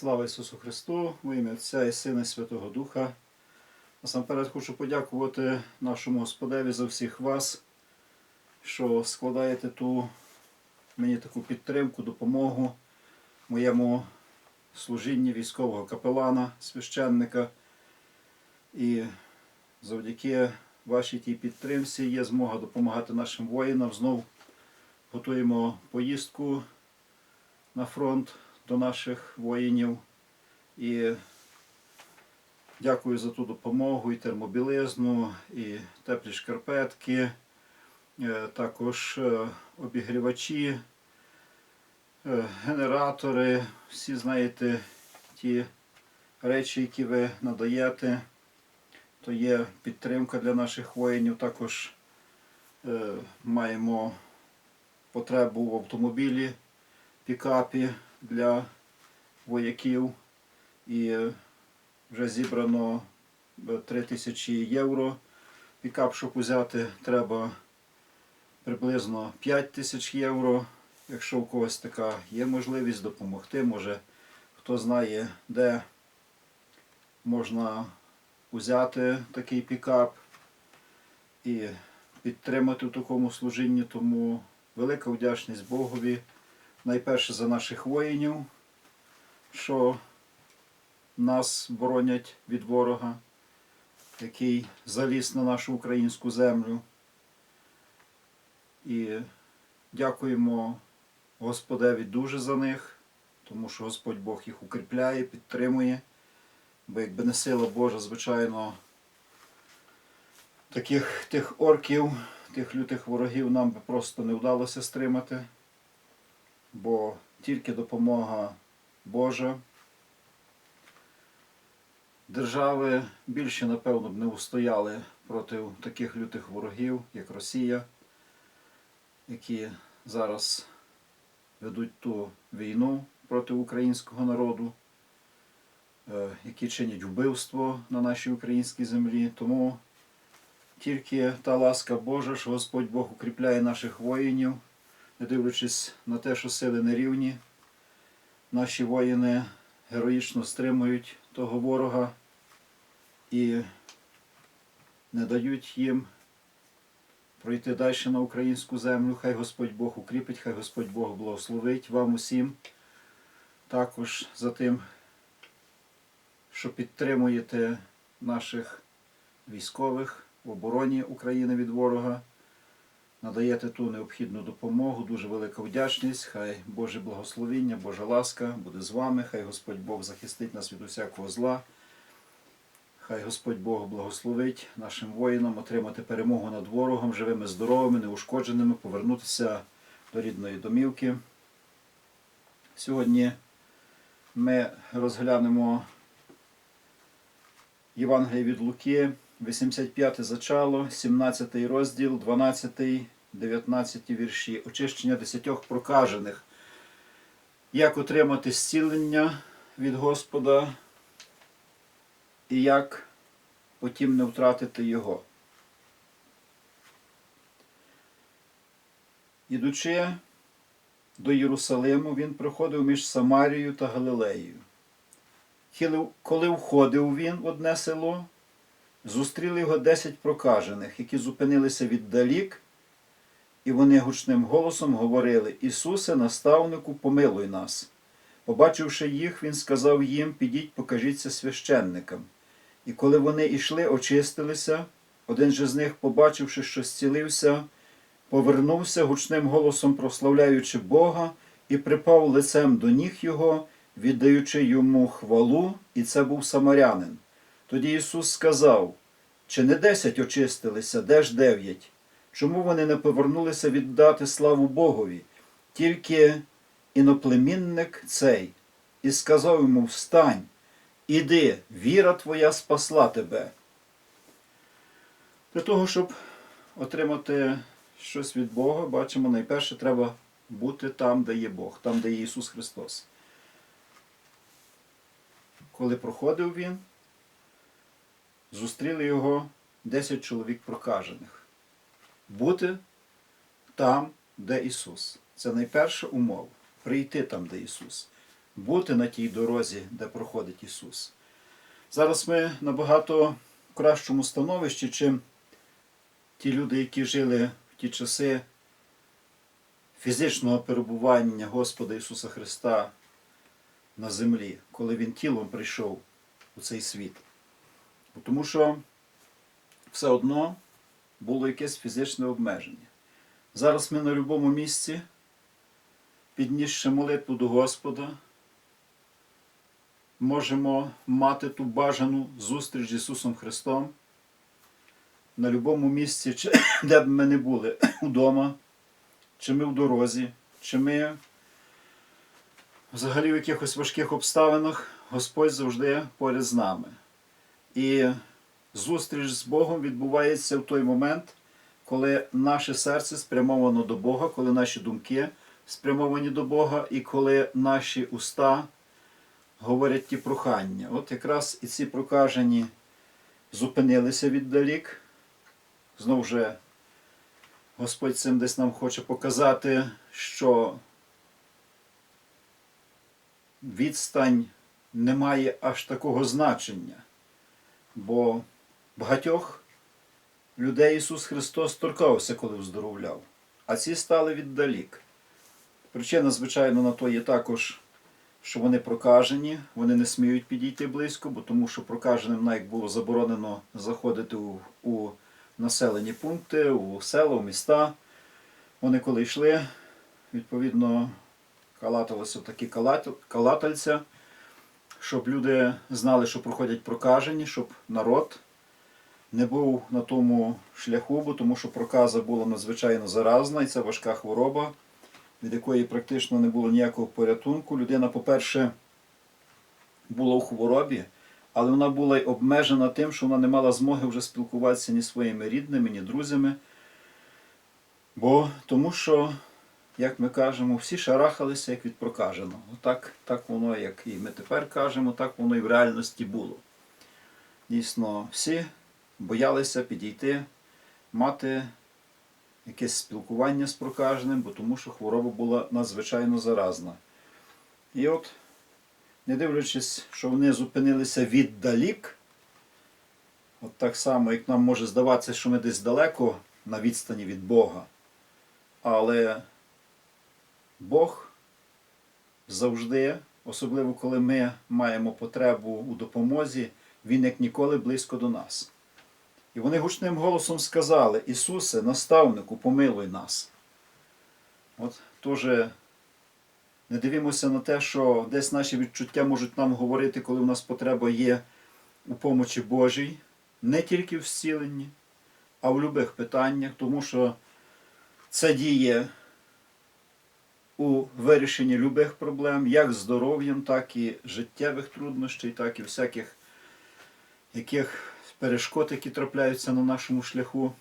Слава Ісусу Христу, в ім'я Отця і Сина і Святого Духа. Насамперед хочу подякувати нашому Господеві за всіх вас, що складаєте ту мені таку підтримку, допомогу моєму служінні військового капелана, священника. І завдяки вашій тій підтримці є змога допомагати нашим воїнам. Знов готуємо поїздку на фронт до наших воїнів. І дякую за ту допомогу, і термобілизну, і теплі шкарпетки, е, також е, обігрівачі, е, генератори, всі знаєте, ті речі, які ви надаєте, то є підтримка для наших воїнів. Також е, маємо потребу в автомобілі, пікапі для вояків. І е, вже зібрано е, 3 тисячі євро. Пікап, щоб взяти, треба приблизно 5 тисяч євро. Якщо у когось така є можливість допомогти, може хто знає, де можна взяти такий пікап і підтримати в такому служінні. Тому велика вдячність Богові найперше за наших воїнів, що нас боронять від ворога, який заліз на нашу українську землю. І дякуємо Господеві дуже за них, тому що Господь Бог їх укріпляє, підтримує. Бо якби не сила Божа, звичайно, таких тих орків, тих лютих ворогів нам би просто не вдалося стримати, бо тільки допомога Божа. Держави більше, напевно, б не устояли проти таких лютих ворогів, як Росія, які зараз ведуть ту війну проти українського народу, е, які чинять вбивство на нашій українській землі. Тому тільки та ласка Божа, що Господь Бог укріпляє наших воїнів, не дивлячись на те, що сили нерівні, наші воїни героїчно стримують того ворога і не дають їм пройти далі на українську землю. Хай Господь Бог укріпить, хай Господь Бог благословить вам усім. Також за тим, що підтримуєте наших військових в обороні України від ворога, надаєте ту необхідну допомогу, дуже велика вдячність. Хай Боже благословіння, Божа ласка буде з вами, хай Господь Бог захистить нас від усякого зла. Хай Господь Бог благословить нашим воїнам отримати перемогу над ворогом, живими, здоровими, неушкодженими, повернутися до рідної домівки. Сьогодні ми розглянемо Євангеліє від Луки, 85 зачало, 17 розділ, 12, 19 вірші, очищення десятьох прокажених. Як отримати зцілення від Господа і як потім не втратити його. Ідучи до Єрусалиму, він проходив між Самарією та Галилеєю. Коли входив він в одне село, зустріли його десять прокажених, які зупинилися віддалік, і вони гучним голосом говорили: Ісусе, наставнику, помилуй нас. Побачивши їх, він сказав їм: Підіть, покажіться священникам. І коли вони йшли, очистилися, один же з них, побачивши, що зцілився, повернувся гучним голосом, прославляючи Бога, і припав лицем до ніг його, віддаючи йому хвалу, і це був самарянин. Тоді Ісус сказав: Чи не десять очистилися, де ж дев'ять? Чому вони не повернулися віддати славу Богові? Тільки іноплемінник цей, і сказав йому: Встань, іди, віра твоя спасла тебе. Для того, щоб отримати щось від Бога, бачимо, найперше треба бути там, де є Бог, там, де є Ісус Христос. Коли проходив він, зустріли його 10 чоловік прокажених. Бути там, де Ісус. Це найперша умова. Прийти там, де Ісус. бути на тій дорозі, де проходить Ісус. Зараз ми набагато кращому становищі, чим ті люди, які жили в ті часи фізичного перебування Господа Ісуса Христа на землі, коли Він тілом прийшов у цей світ. Тому що все одно було якесь фізичне обмеження. Зараз ми на будь-якому місці, піднісши молитву до Господа, можемо мати ту бажану зустріч з Ісусом Христом на будь-якому місці, чи де б ми не були, удома, чи ми в дорозі, чи ми взагалі в якихось важких обставинах, Господь завжди поряд з нами. І зустріч з Богом відбувається в той момент, коли наше серце спрямовано до Бога, коли наші думки спрямовані до Бога, і коли наші уста говорять ті прохання. От якраз і ці прокажені зупинилися віддалік. Знову же Господь цим десь нам хоче показати, що відстань не має аж такого значення, бо багатьох людей Ісус Христос торкався, коли вздоровляв, а ці стали віддалік. Причина, звичайно, на то є також, що вони прокажені, вони не сміють підійти близько, бо тому що прокаженим навіть було заборонено заходити у, у населені пункти, у села, у міста. Вони коли йшли, відповідно, калаталися в такі калат- калатальця, щоб люди знали, що проходять прокажені, щоб народ не був на тому шляху, бо тому що проказа була надзвичайно заразна, і це важка хвороба, від якої практично не було ніякого порятунку. Людина, по-перше, була у хворобі, але вона була й обмежена тим, що вона не мала змоги вже спілкуватися ні своїми рідними, ні друзями. Бо тому що, як ми кажемо, всі шарахалися як від прокаженого. Так, так воно, як і ми тепер кажемо, так воно і в реальності було. Дійсно, всі боялися підійти, мати якесь спілкування з прокаженим, бо тому що хвороба була надзвичайно заразна. І от, не дивлячись, що вони зупинилися віддалік, от так само, як нам може здаватися, що ми десь далеко на відстані від Бога, але Бог завжди, особливо коли ми маємо потребу у допомозі, Він як ніколи близько до нас. І вони гучним голосом сказали: Ісусе, наставнику, помилуй нас. От теж не дивимося на те, що десь наші відчуття можуть нам говорити, коли в нас потреба є у помочі Божій, не тільки в зціленні, а в будь-яких питаннях, тому що це діє у вирішенні будь-яких проблем, як здоров'ям, так і життєвих труднощів, так і всяких яких перешкод, які трапляються на нашому шляху.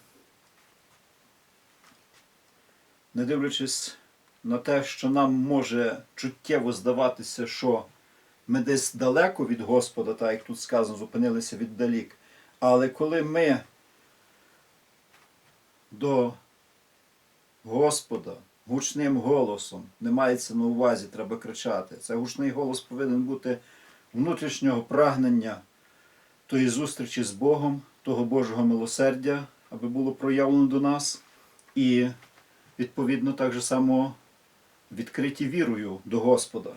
Не дивлячись на те, що нам може чуттєво здаватися, що ми десь далеко від Господа, так як тут сказано, зупинилися віддалік. Але коли ми до Господа гучним голосом, не мається на увазі, треба кричати. Це гучний голос повинен бути внутрішнього прагнення тої зустрічі з Богом, того Божого милосердя, аби було проявлено до нас, і відповідно так же само відкриті вірою до Господа.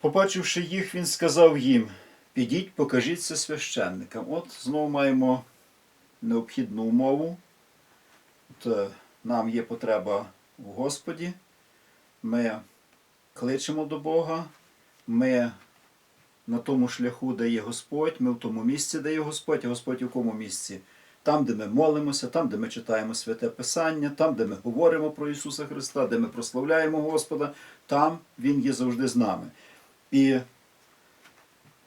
Побачивши їх, він сказав їм: підіть, покажіться священникам. От знову маємо необхідну умову. Е, нам є потреба в Господі. Ми кличемо до Бога, ми на тому шляху, де є Господь, ми в тому місці, де є Господь, а Господь у якому місці? Там, де ми молимося, там, де ми читаємо святе Писання, там, де ми говоримо про Ісуса Христа, де ми прославляємо Господа, там Він є завжди з нами. І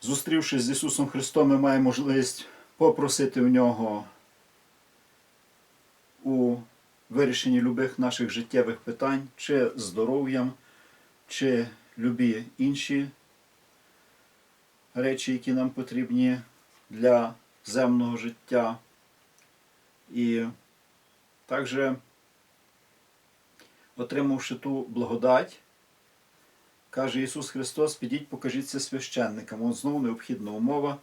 зустрівшись з Ісусом Христом, ми маємо можливість попросити в Нього у вирішенні любих наших життєвих питань, чи здоров'ям, чи любі інші речі, які нам потрібні для земного життя. І також, отримавши ту благодать, Каже Ісус Христос, підіть, покажіться священникам. От знову необхідна умова.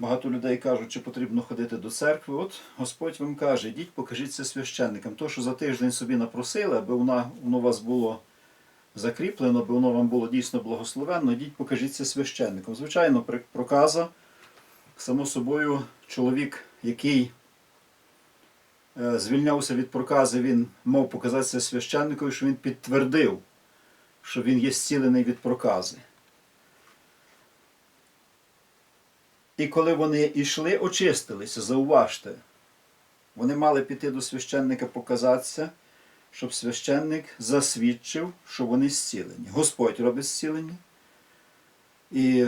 Багато людей кажуть, чи потрібно ходити до церкви. От Господь вам каже, йдіть, покажіться священникам. То, що за тиждень собі напросили, аби вона, воно у вас було закріплено, аби воно вам було дійсно благословенно, йдіть, покажіться священникам. Звичайно, проказа, само собою, чоловік, який е, звільнявся від прокази, він мав показатися священникові, що він підтвердив, що він є зцілений від прокази. І коли вони йшли, очистилися, зауважте. Вони мали піти до священника показатися, щоб священник засвідчив, що вони зцілені. Господь робить зцілення. І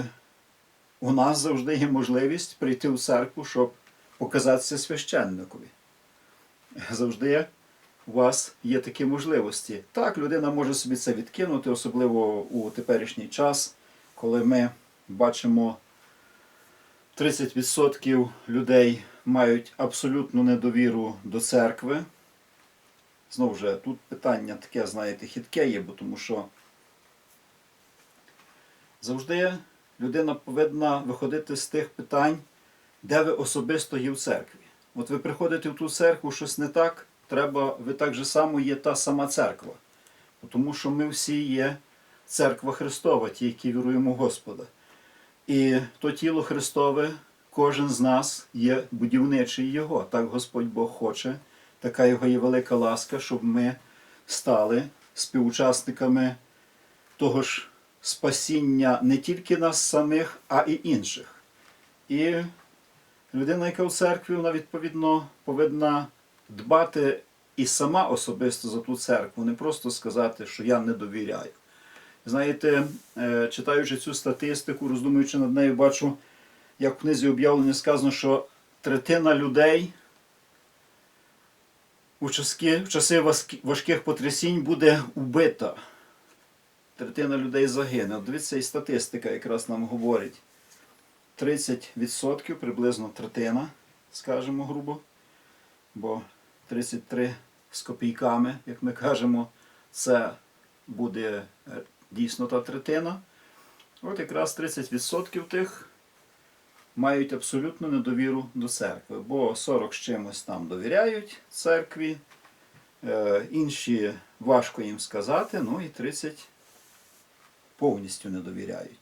у нас завжди є можливість прийти в церкву, щоб показатися священникові. Завжди у вас є такі можливості. Так, людина може собі це відкинути, особливо у теперішній час, коли ми бачимо 30% людей мають абсолютну недовіру до церкви. Знову ж, тут питання таке, знаєте, хитке є, бо тому що завжди людина повинна виходити з тих питань, де ви особисто є в церкві. От ви приходите в ту церкву, щось не так, треба, ви так же само є та сама церква. Тому що ми всі є церква Христова, ті, які віруємо в Господа. І то тіло Христове, кожен з нас є будівничий Його. Так Господь Бог хоче, така Його є велика ласка, щоб ми стали співучасниками того ж спасіння не тільки нас самих, а і інших. І людина, яка в церкві, вона відповідно повинна дбати і сама особисто за ту церкву, не просто сказати, що я не довіряю. Знаєте, е, читаючи цю статистику, роздумуючи над нею, бачу, як в книзі об'явлення сказано, що третина людей у часки, в часи важких потрясінь буде убита. Третина людей загине. Дивіться, і статистика якраз нам говорить. 30% приблизно третина, скажемо грубо, бо 33 з копійками, як ми кажемо, це буде дійсно та третина. От якраз 30% тих мають абсолютну недовіру до церкви, бо 40 з чимось там довіряють церкві, е, інші важко їм сказати, ну і 30 повністю не довіряють.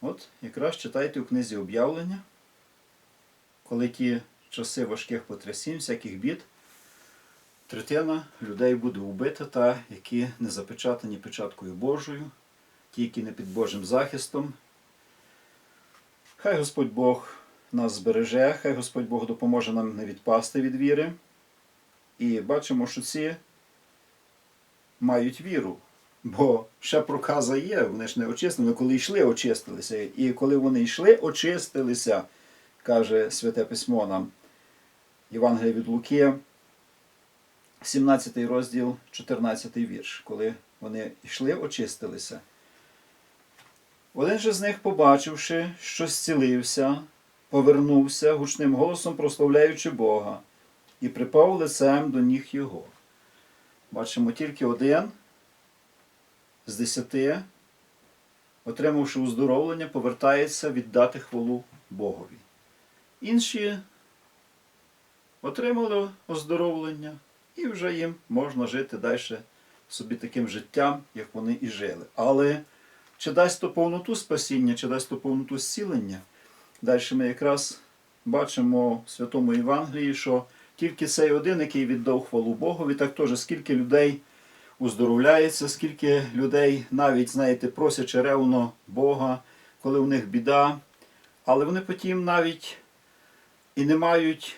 От якраз читайте у книзі об'явлення, коли ті часи важких потрясінь, всяких бід, третина людей буде убита, та які не запечатані печаткою Божою, ті, які не під Божим захистом. Хай Господь Бог нас збереже, хай Господь Бог допоможе нам не відпасти від віри. І бачимо, що ці мають віру. Бо ще проказа є, вони ж не очистили, коли йшли, очистилися. І коли вони йшли, очистилися, каже Святе Письмо нам, Євангелія від Луки, 17 розділ, 14 вірш. Коли вони йшли, очистилися. Один же з них, побачивши, що зцілився, повернувся гучним голосом, прославляючи Бога, і припав лицем до ніг його. Бачимо тільки один з десяти, отримавши уздоровлення, повертається віддати хвалу Богові. Інші отримали оздоровлення, і вже їм можна жити далі собі таким життям, як вони і жили. Але чи дасть то повноту спасіння, чи дасть то повноту зцілення? Далі ми якраз бачимо в Святому Євангелії, що тільки цей один, який віддав хвалу Богові, так теж скільки людей уздоровляється, скільки людей навіть, знаєте, просячи ревно Бога, коли у них біда, але вони потім навіть і не мають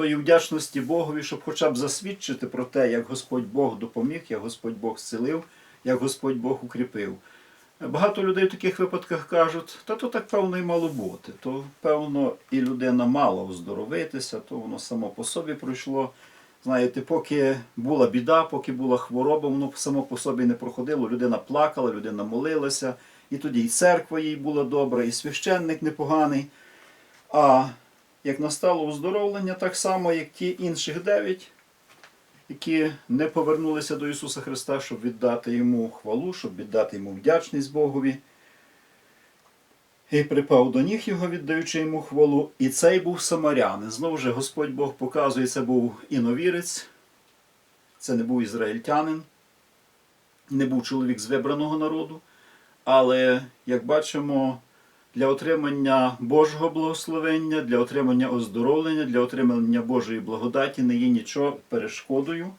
тої вдячності Богові, щоб хоча б засвідчити про те, як Господь Бог допоміг, як Господь Бог зцілив, як Господь Бог укріпив. Багато людей в таких випадках кажуть, та то так певно і мало бути. То певно і людина мала оздоровитися, то воно само по собі пройшло. Знаєте, поки була біда, поки була хвороба, воно само по собі не проходило. Людина плакала, людина молилася, і тоді і церква їй була добра, і священник непоганий. А як настало оздоровлення, так само, як ті інших дев'ять, які не повернулися до Ісуса Христа, щоб віддати Йому хвалу, щоб віддати Йому вдячність Богові. І припав до ніг його, віддаючи йому хвалу. І цей був самарянин. Знову ж Господь Бог показує, це був іновірець, це не був ізраїльтянин, не був чоловік з вибраного народу. Але, як бачимо, для отримання Божого благословення, для отримання оздоровлення, для отримання Божої благодаті не є нічого перешкодою.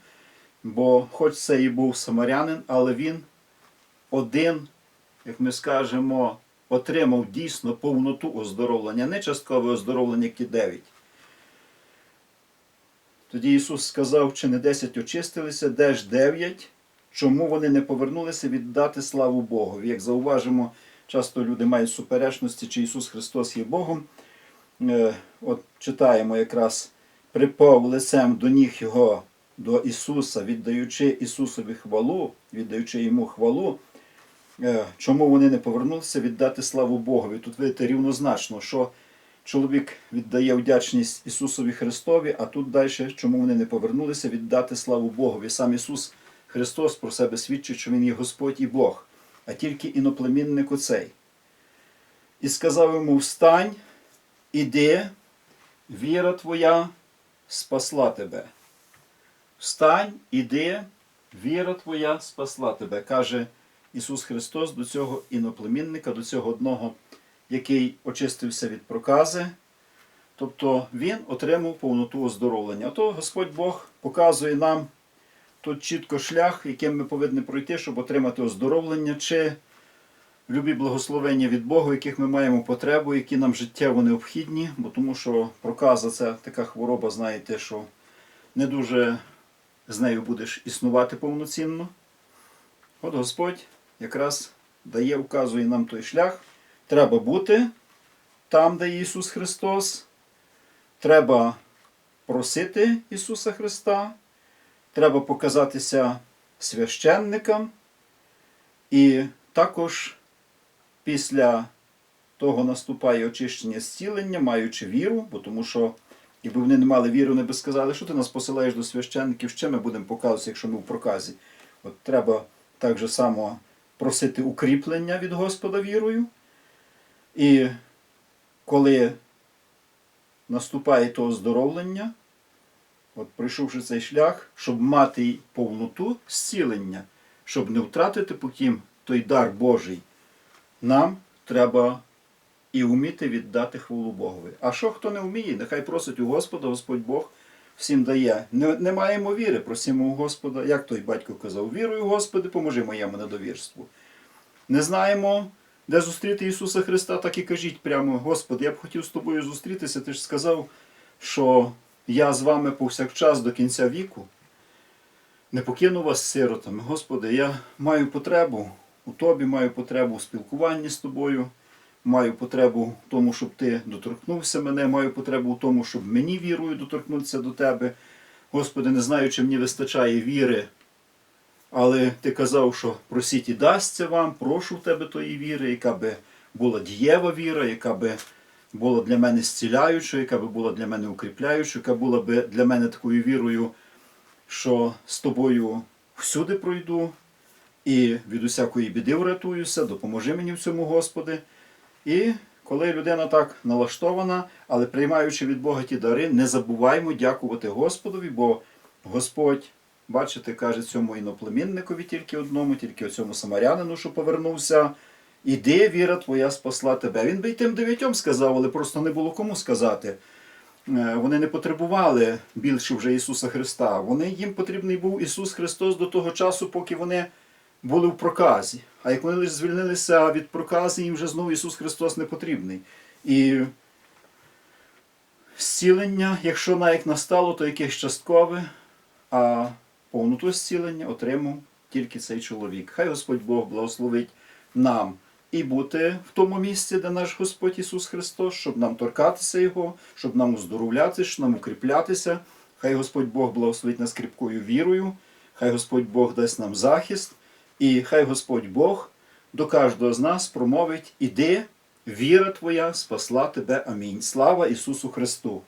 Бо, хоч це і був самарянин, але він один, як ми скажемо, отримав дійсно повноту оздоровлення, не часткове оздоровлення, як і дев'ять. Тоді Ісус сказав, чи не десять очистилися, де ж дев'ять, чому вони не повернулися віддати славу Богові. Як зауважимо, часто люди мають суперечності, чи Ісус Христос є Богом. Е, От читаємо якраз припав лицем до ніг Його до Ісуса, віддаючи Ісусові хвалу, віддаючи Йому хвалу. Е, Чому вони не повернулися віддати славу Богові? Тут видите рівнозначно, що чоловік віддає вдячність Ісусові Христові, а тут далі, чому вони не повернулися віддати славу Богові. Сам Ісус Христос про себе свідчить, що Він є Господь і Бог, а тільки іноплемінник оцей. І сказав йому: Встань, іди, віра твоя спасла тебе. Встань, іди, віра твоя спасла тебе, каже Ісус Христос до цього іноплемінника, до цього одного, який очистився від прокази. Тобто Він отримав повноту оздоровлення. Ото Господь Бог показує нам тут чітко шлях, яким ми повинні пройти, щоб отримати оздоровлення, чи любі благословення від Бога, яких ми маємо потребу, які нам життєво необхідні, бо тому що проказа це така хвороба, знаєте, що не дуже з нею будеш існувати повноцінно. От Господь якраз дає, вказує нам той шлях. Треба бути там, де Ісус Христос. Треба просити Ісуса Христа. Треба показатися священникам. І також після того наступає очищення зцілення, маючи віру, бо тому що, якби вони не мали віри, вони би сказали, що ти нас посилаєш до священників, ще ми будемо показувати, якщо ми в проказі. От треба так же само просити укріплення від Господа вірою. І коли наступає то оздоровлення, от пройшовши цей шлях, щоб мати повноту зцілення, щоб не втратити потім той дар Божий, нам треба і вміти віддати хвалу Богові. А що хто не вміє, нехай просить у Господа, Господь Бог всім дає. Не, не маємо віри, просимо у Господа, як той батько казав, вірую, Господи, поможи моєму недовірству. Не знаємо, де зустріти Ісуса Христа, так і кажіть прямо, Господи, я б хотів з тобою зустрітися. Ти ж сказав, що я з вами повсякчас до кінця віку. Не покину вас сиротами. Господи, я маю потребу у Тобі, маю потребу у спілкуванні з тобою, маю потребу в тому, щоб Ти доторкнувся мене, маю потребу в тому, щоб мені вірою доторкнутися до Тебе. Господи, не знаю, чи мені вистачає віри, але Ти казав, що просіть і дасться вам, прошу в Тебе тої віри, яка би була дієва віра, яка би була для мене зціляючою, яка би була для мене укріпляючою, яка була би для мене такою вірою, що з тобою всюди пройду і від усякої біди врятуюся, допоможи мені в цьому, Господи. І коли людина так налаштована, але приймаючи від Бога ті дари, не забуваймо дякувати Господові, бо Господь, бачите, каже цьому іноплемінникові тільки одному, тільки цьому самарянину, що повернувся. Іди, віра твоя спасла тебе. Він би й тим дев'ятьом сказав, але просто не було кому сказати. Е, Вони не потребували більше вже Ісуса Христа. Вони, їм потрібний був Ісус Христос до того часу, поки вони були в проказі. А як вони лише звільнилися від прокази, їм вже знову Ісус Христос не потрібний. І зцілення, якщо навіть настало, то якесь часткове, а повноту зцілення отримав тільки цей чоловік. Хай Господь Бог благословить нам і бути в тому місці, де наш Господь Ісус Христос, щоб нам торкатися Його, щоб нам оздоровлятися, щоб нам укріплятися. Хай Господь Бог благословить нас кріпкою вірою, хай Господь Бог дасть нам захист, і хай Господь Бог до кожного з нас промовить: Іди, віра Твоя спасла тебе. Амінь. Слава Ісусу Христу!